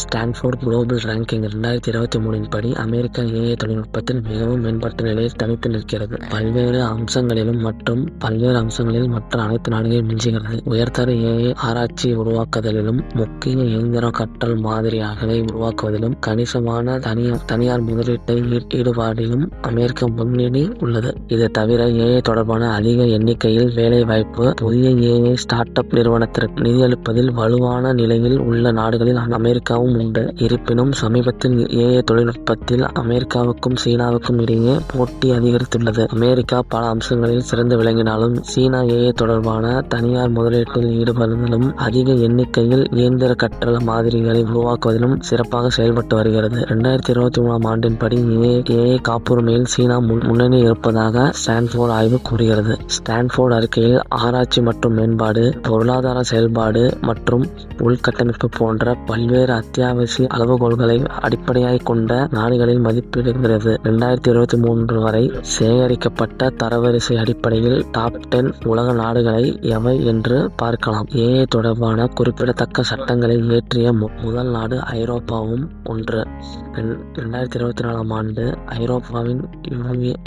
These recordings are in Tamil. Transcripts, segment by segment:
ஸ்டான்ஃபோர்ட் குளோபல் ரேங்கிங் இரண்டாயிரத்தி இருபத்தி மூணின் படி அமெரிக்கா ஏஐ தொழில்நுட்பத்தில் மிகவும் மேம்பட்ட நிலையில் தனித்து நிற்கிறது. பல்வேறு அம்சங்களிலும் மற்றும் பல்வேறு அம்சங்களில் மற்ற அனைத்து நாடுகளையும் மிஞ்சுகிறது. உயர்தர ஏஐ ஆராய்ச்சி உருவாக்குதலிலும் முக்கிய இயந்திர கற்றல் மாதிரியாகவே உருவாக்குவதிலும் கணிசமான தனியார் தனியார் முதலீட்டை ஈடுபாடிலும் அமெரிக்க முன்னணி உள்ளது. இது தவிர ஏஐ தொடர்பான அதிக எண்ணிக்கையில் வேலைவாய்ப்பு புதிய ஏஐ ஸ்டார்ட் அப் நிறுவனத்திற்கு நிதியளிப்பதில் வலுவான நிலையில் உள்ள நாடுகளில் அமெரிக்காவும் உண்டு. இருப்பினும் சமீபத்தில் ஏஐ தொழில்நுட்பத்தில் அமெரிக்காவுக்கும் சீனாவுக்கும் இடையே போட்டி அதிகரித்துள்ளது. அமெரிக்கா பல அம்சங்களில் சிறந்து விளங்கினாலும் சீனா ஏஐ தொடர்பான தனியார் முதலீட்டில் ஈடுபடுவதிலும் அதிக எண்ணிக்கையில் இயந்திர கற்றல் மாதிரிகளை உருவாக்குவதிலும் சிறப்பாக செயல்பட்டு வருகிறது. இரண்டாயிரத்தி இருபத்தி மூணாம் ஆண்டின்படி ஏஐ காப்புரிமையில் சீனா முன்- முன்னணி இருப்பதாக ஸ்டான்ஃபோர்ட் ஆய்வு கூறுகிறது. ஸ்டான்ஃபோர்ட் அறிக்கையில் ஆராய்ச்சி மற்றும் மேம்பாடு பொருளாதார செயல்பாடு மற்றும் உள்கட்டமைப்பு போன்ற பல்வேறு அத்தியாவசிய அளவுகோல்களை அடிப்படையாக கொண்ட நாடுகளில் மதிப்பிடுகிறது. இரண்டாயிரத்தி இருபத்தி மூன்று வரை சேகரிக்கப்பட்ட தரவரிசை அடிப்படையில் டாப் டென் உலக நாடுகளை எவை என்று பார்க்கலாம். ஏஐ தொடர்பான குறிப்பிடத்தக்க சட்டங்களை இயற்றிய மு- முதல் நாடு ஐரோப்பாவும் ஒன்று. ரெண்- இரண்டாயிரத்தி இருபத்தி நாலாம் ஆண்டு ஐரோப்பாவின்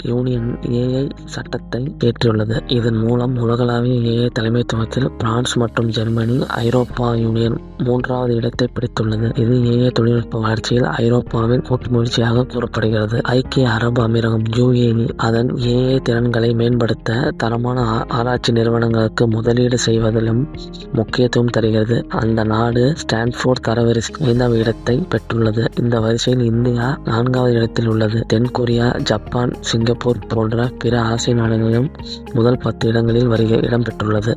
யூனியன் ஏஐ சட்டத்தை இயற்றியுள்ளது இதன் மூலம் உலகளாவிய ஏஐ தலைமைத்துவத்தில் பிரான்ஸ் மற்றும் ஜெர்மனி ஐரோப்பா யூனியன் மூன்றாவது இடத்தை பிடித்துள்ளது. இது ஏஏ தொழில்நுட்ப வளர்ச்சியில் ஐரோப்பாவின் கூட்டு முயற்சியாக கூறப்படுகிறது. ஐக்கிய அரபு அமீரகம் யுஏஇ அதன் ஏஐ திறன்களை மேம்படுத்த தரமான ஆ- ஆராய்ச்சி நிறுவனங்களுக்கு முதலீடு செய்வதிலும் முக்கியத்துவம் தருகிறது. அந்த நாடு ஸ்டான்ஃபோர்ட் தரவரிசை ஐந்தாவது இடத்தை பெற்றுள்ளது. இந்த வரிசையில் இந்தியா நான்காவது இடத்தில் உள்ளது. தென்கொரியா ஜப்பான் சிங்கப்பூர் போன்ற பிற ஆசிய நாடுகளிலும் முதல் பத்து இடங்களில் வருகை இடம்பெற்றுள்ளது.